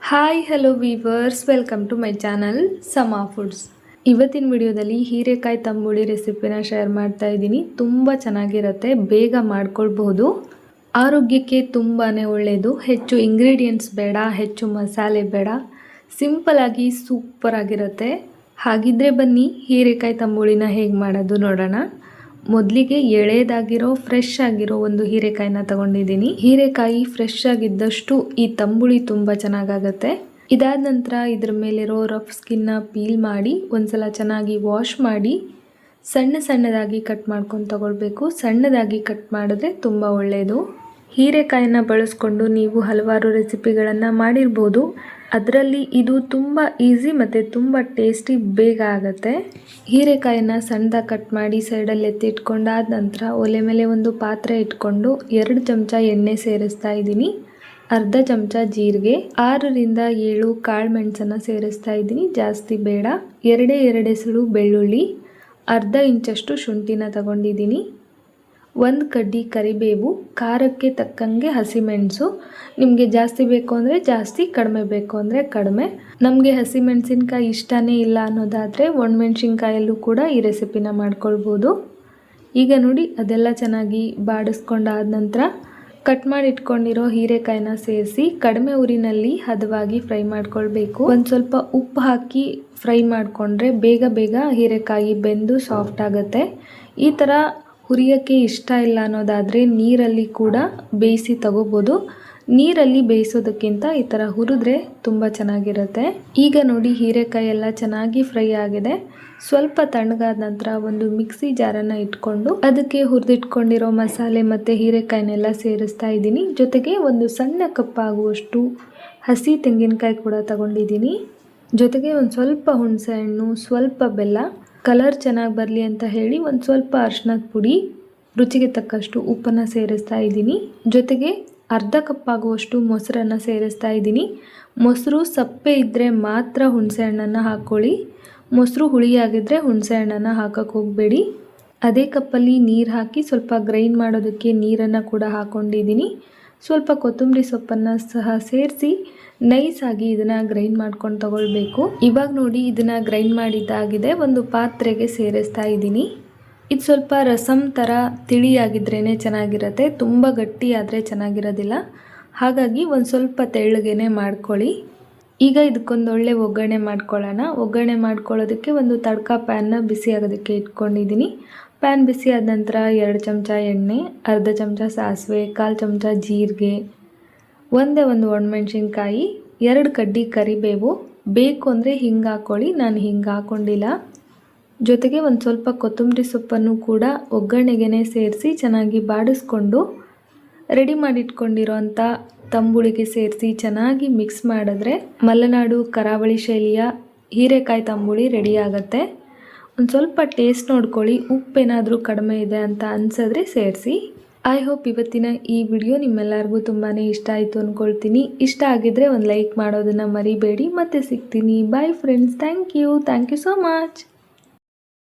Hi hello viewers welcome to my channel Sama foods ಇವತ್ತಿನ ವಿಡಿಯೋದಲ್ಲಿ ಹೀರೆಕಾಯಿ ತಂಬುಳಿ ರೆಸಿಪಿನ ಶೇರ್ ಮಾಡ್ತಾ ಇದ್ದೀನಿ. ತುಂಬ ಚೆನ್ನಾಗಿರುತ್ತೆ. ಬೇಗ ಮಾಡ್ಕೊಳ್ಬಹುದು. ಆರೋಗ್ಯಕ್ಕೆ ತುಂಬಾ ಒಳ್ಳೆಯದು ಹೆಚ್ಚು ಇಂಗ್ರೀಡಿಯೆಂಟ್ಸ್ ಬೇಡ, ಹೆಚ್ಚು ಮಸಾಲೆ ಬೇಡ. ಸಿಂಪಲ್ ಆಗಿ ಸೂಪರ್ ಆಗಿರುತ್ತೆ. ಹಾಗಿದ್ರೆ ಬನ್ನಿ, ಹೀರೆಕಾಯಿ ತಂಬುಳಿನ ಹೇಗೆ ಮಾಡೋದು ನೋಡೋಣ. ಮೊದಲಿಗೆ ಎಳೆದಾಗಿರೋ ಫ್ರೆಶ್ ಆಗಿರೋ ಒಂದು ಹೀರೆಕಾಯಿನ ತಗೊಂಡಿದ್ದೀನಿ. ಹೀರೆಕಾಯಿ ಫ್ರೆಶ್ ಆಗಿದ್ದಷ್ಟು ಈ ತಂಬುಳಿ ತುಂಬ ಚೆನ್ನಾಗಾಗತ್ತೆ. ಇದಾದ ನಂತರ ಇದ್ರ ಮೇಲಿರೋ ರಫ್ ಸ್ಕಿನ್ನ ಪೀಲ್ ಮಾಡಿ, ಒಂದ್ಸಲ ಚೆನ್ನಾಗಿ ವಾಶ್ ಮಾಡಿ, ಸಣ್ಣ ಸಣ್ಣದಾಗಿ ಕಟ್ ಮಾಡ್ಕೊಂಡು ತಗೊಳ್ಬೇಕು. ಸಣ್ಣದಾಗಿ ಕಟ್ ಮಾಡಿದ್ರೆ ತುಂಬ ಒಳ್ಳೆಯದು ಹೀರೆಕಾಯಿನ ಬಳಸ್ಕೊಂಡು ನೀವು ಹಲವಾರು ರೆಸಿಪಿಗಳನ್ನು ಮಾಡಿರ್ಬೋದು. ಅದರಲ್ಲಿ ಇದು ತುಂಬ ಈಸಿ ಮತ್ತು ತುಂಬ ಟೇಸ್ಟಿ ಬೇಗ ಆಗುತ್ತೆ. ಹೀರೆಕಾಯಿನ ಸಣ್ಣದಾಗಿ ಕಟ್ ಮಾಡಿ ಸೈಡಲ್ಲಿ ಎತ್ತಿಟ್ಕೊಂಡಾದ ನಂತರ ಒಲೆ ಮೇಲೆ ಒಂದು ಪಾತ್ರೆ ಇಟ್ಕೊಂಡು ಎರಡು ಚಮಚ ಎಣ್ಣೆ ಸೇರಿಸ್ತಾ ಇದ್ದೀನಿ. ಅರ್ಧ ಚಮಚ ಜೀರಿಗೆ, ಆರರಿಂದ ಏಳು ಕಾಳು ಮೆಣಸನ್ನು ಸೇರಿಸ್ತಾ ಇದ್ದೀನಿ. ಜಾಸ್ತಿ ಬೇಡ. ಎರಡೇ ಎರಡೆಸಳು ಬೆಳ್ಳುಳ್ಳಿ, ಅರ್ಧ ಇಂಚಷ್ಟು ಶುಂಠಿನ ತಗೊಂಡಿದ್ದೀನಿ. ಒಂದು ಕಡ್ಡಿ ಕರಿಬೇವು, ಖಾರಕ್ಕೆ ತಕ್ಕಂಗೆ ಹಸಿಮೆಣಸು. ನಿಮಗೆ ಜಾಸ್ತಿ ಬೇಕು ಅಂದರೆ ಜಾಸ್ತಿ, ಕಡಿಮೆ ಬೇಕು ಅಂದರೆ ಕಡಿಮೆ. ನಮಗೆ ಹಸಿಮೆಣಸಿನ್ಕಾಯಿ ಇಷ್ಟನೇ ಇಲ್ಲ ಅನ್ನೋದಾದರೆ ಒಣಮೆಣ್ಸಿನ್ಕಾಯಲ್ಲೂ ಕೂಡ ಈ ರೆಸಿಪಿನ ಮಾಡ್ಕೊಳ್ಬೋದು. ಈಗ ನೋಡಿ, ಅದೆಲ್ಲ ಚೆನ್ನಾಗಿ ಬಾಡಿಸ್ಕೊಂಡಾದ ನಂತರ ಕಟ್ ಮಾಡಿ ಇಟ್ಕೊಂಡಿರೋ ಹೀರೆಕಾಯಿನ ಸೇರಿಸಿ ಕಡಿಮೆ ಉರಿನಲ್ಲಿ ಹದವಾಗಿ ಫ್ರೈ ಮಾಡ್ಕೊಳ್ಬೇಕು. ಒಂದು ಸ್ವಲ್ಪ ಉಪ್ಪು ಹಾಕಿ ಫ್ರೈ ಮಾಡಿಕೊಂಡ್ರೆ ಬೇಗ ಬೇಗ ಹೀರೆಕಾಯಿ ಬೆಂದು ಸಾಫ್ಟ್ ಆಗುತ್ತೆ. ಈ ಥರ ಹುರಿಯೋಕ್ಕೆ ಇಷ್ಟ ಇಲ್ಲ ಅನ್ನೋದಾದರೆ ನೀರಲ್ಲಿ ಕೂಡ ಬೇಯಿಸಿ ತಗೋಬೋದು. ನೀರಲ್ಲಿ ಬೇಯಿಸೋದಕ್ಕಿಂತ ಈ ಥರ ಹುರಿದ್ರೆ ತುಂಬ ಚೆನ್ನಾಗಿರುತ್ತೆ. ಈಗ ನೋಡಿ ಹೀರೆಕಾಯಿ ಎಲ್ಲ ಚೆನ್ನಾಗಿ ಫ್ರೈ ಆಗಿದೆ. ಸ್ವಲ್ಪ ತಣ್ಣಗಾದ ನಂತರ ಒಂದು ಮಿಕ್ಸಿ ಜಾರನ್ನು ಇಟ್ಕೊಂಡು ಅದಕ್ಕೆ ಹುರಿದಿಟ್ಕೊಂಡಿರೋ ಮಸಾಲೆ ಮತ್ತು ಹೀರೆಕಾಯಿನೆಲ್ಲ ಸೇರಿಸ್ತಾ ಇದ್ದೀನಿ. ಜೊತೆಗೆ ಒಂದು ಸಣ್ಣ ಕಪ್ಪಾಗುವಷ್ಟು ಹಸಿ ತೆಂಗಿನಕಾಯಿ ಕೂಡ ತಗೊಂಡಿದ್ದೀನಿ. ಜೊತೆಗೆ ಒಂದು ಸ್ವಲ್ಪ ಹುಣಸೆಹಣ್ಣು ಸ್ವಲ್ಪ ಬೆಲ್ಲ ಕಲರ್ ಚೆನ್ನಾಗಿ ಬರಲಿ ಅಂತ ಹೇಳಿ ಒಂದು ಸ್ವಲ್ಪ ಅರ್ಶಿನದ ಪುಡಿ, ರುಚಿಗೆ ತಕ್ಕಷ್ಟು ಉಪ್ಪನ್ನು ಸೇರಿಸ್ತಾ ಇದ್ದೀನಿ. ಜೊತೆಗೆ ಅರ್ಧ ಕಪ್ ಆಗುವಷ್ಟು ಮೊಸರನ್ನು ಸೇರಿಸ್ತಾ ಇದ್ದೀನಿ. ಮೊಸರು ಸಪ್ಪೆ ಇದ್ದರೆ ಮಾತ್ರ ಹುಣಸೆ ಹಣ್ಣನ್ನು ಹಾಕ್ಕೊಳ್ಳಿ. ಮೊಸರು ಹುಳಿಯಾಗಿದ್ದರೆ ಹುಣಸೆ ಹಣ್ಣನ್ನು ಹಾಕೋಕ್ಕೆ ಹೋಗಬೇಡಿ. ಅದೇ ಕಪ್ಪಲ್ಲಿ ನೀರು ಹಾಕಿ ಸ್ವಲ್ಪ ಗ್ರೈಂಡ್ ಮಾಡೋದಕ್ಕೆ ನೀರನ್ನು ಕೂಡ ಹಾಕ್ಕೊಂಡಿದ್ದೀನಿ ಸ್ವಲ್ಪ ಕೊತ್ತಂಬರಿ ಸೊಪ್ಪನ್ನು ಸಹ ಸೇರಿಸಿ ನೈಸಾಗಿ ಇದನ್ನು ಗ್ರೈಂಡ್ ಮಾಡ್ಕೊಂಡು ತಗೊಳ್ಬೇಕು. ಇವಾಗ ನೋಡಿ ಇದನ್ನು ಗ್ರೈಂಡ್ ಮಾಡಿದ್ದಾಗಿದೆ ಒಂದು ಪಾತ್ರೆಗೆ ಸೇರಿಸ್ತಾ ಇದ್ದೀನಿ. ಇದು ಸ್ವಲ್ಪ ರಸಮ್ ಥರ ತಿಳಿಯಾಗಿದ್ರೇ ಚೆನ್ನಾಗಿರುತ್ತೆ, ತುಂಬ ಗಟ್ಟಿ ಆದರೆ ಚೆನ್ನಾಗಿರೋದಿಲ್ಲ. ಹಾಗಾಗಿ ಒಂದು ಸ್ವಲ್ಪ ತೆಳ್ಳಗೇನೆ ಮಾಡ್ಕೊಳ್ಳಿ. ಈಗ ಇದಕ್ಕೊಂದು ಒಳ್ಳೆ ಒಗ್ಗರಣೆ ಮಾಡ್ಕೊಳ್ಳೋಣ. ಒಗ್ಗರಣೆ ಮಾಡ್ಕೊಳ್ಳೋದಕ್ಕೆ ಒಂದು ತಡ್ಕ ಪ್ಯಾನ್ನ ಬಿಸಿ ಆಗೋದಕ್ಕೆ ಇಟ್ಕೊಂಡಿದ್ದೀನಿ. ಪ್ಯಾನ್ ಬಿಸಿ ಆದ ನಂತರ ಎರಡು ಚಮಚ ಎಣ್ಣೆ, ಅರ್ಧ ಚಮಚ ಸಾಸಿವೆ, ಕಾಲು ಚಮಚ ಜೀರಿಗೆ, ಒಂದೇ ಒಂದು ಒಣಮೆಣ್ಸಿನ್ಕಾಯಿ, ಎರಡು ಕಡ್ಡಿ ಕರಿಬೇವು. ಬೇಕು ಅಂದರೆ ಹಿಂಗೆ ಹಾಕ್ಕೊಳ್ಳಿ ನಾನು ಹಿಂಗೆ ಹಾಕ್ಕೊಂಡಿಲ್ಲ ಜೊತೆಗೆ ಒಂದು ಸ್ವಲ್ಪ ಕೊತ್ತಂಬರಿ ಸೊಪ್ಪನ್ನು ಕೂಡ ಒಗ್ಗರಣೆಗೆ ಸೇರಿಸಿ ಚೆನ್ನಾಗಿ ಬಾಡಿಸ್ಕೊಂಡು ರೆಡಿ ಮಾಡಿಟ್ಕೊಂಡಿರೋಂಥ ತಂಬುಳಿಗೆ ಸೇರಿಸಿ ಚೆನ್ನಾಗಿ ಮಿಕ್ಸ್ ಮಾಡಿದ್ರೆ ಮಲೆನಾಡು ಕರಾವಳಿ ಶೈಲಿಯ ಹೀರೆಕಾಯಿ ತಂಬುಳಿ ರೆಡಿ ಒಂದು ಸ್ವಲ್ಪ ಟೇಸ್ಟ್ ನೋಡ್ಕೊಳ್ಳಿ ಉಪ್ಪೇನಾದರೂ ಕಡಿಮೆ ಇದೆ ಅಂತ ಅನ್ಸಿದ್ರೆ ಸೇರಿಸಿ. ಐ ಹೋಪ್ ಇವತ್ತಿನ ಈ ವಿಡಿಯೋ ನಿಮ್ಮೆಲ್ಲರಿಗೂ ತುಂಬಾ ಇಷ್ಟ ಆಯಿತು ಅಂದ್ಕೊಳ್ತೀನಿ ಇಷ್ಟ ಆಗಿದ್ರೆ ಒಂದು ಲೈಕ್ ಮಾಡೋದನ್ನು ಮರಿಬೇಡಿ. ಮತ್ತೆ ಸಿಗ್ತೀನಿ. Bye friends thank you thank you so much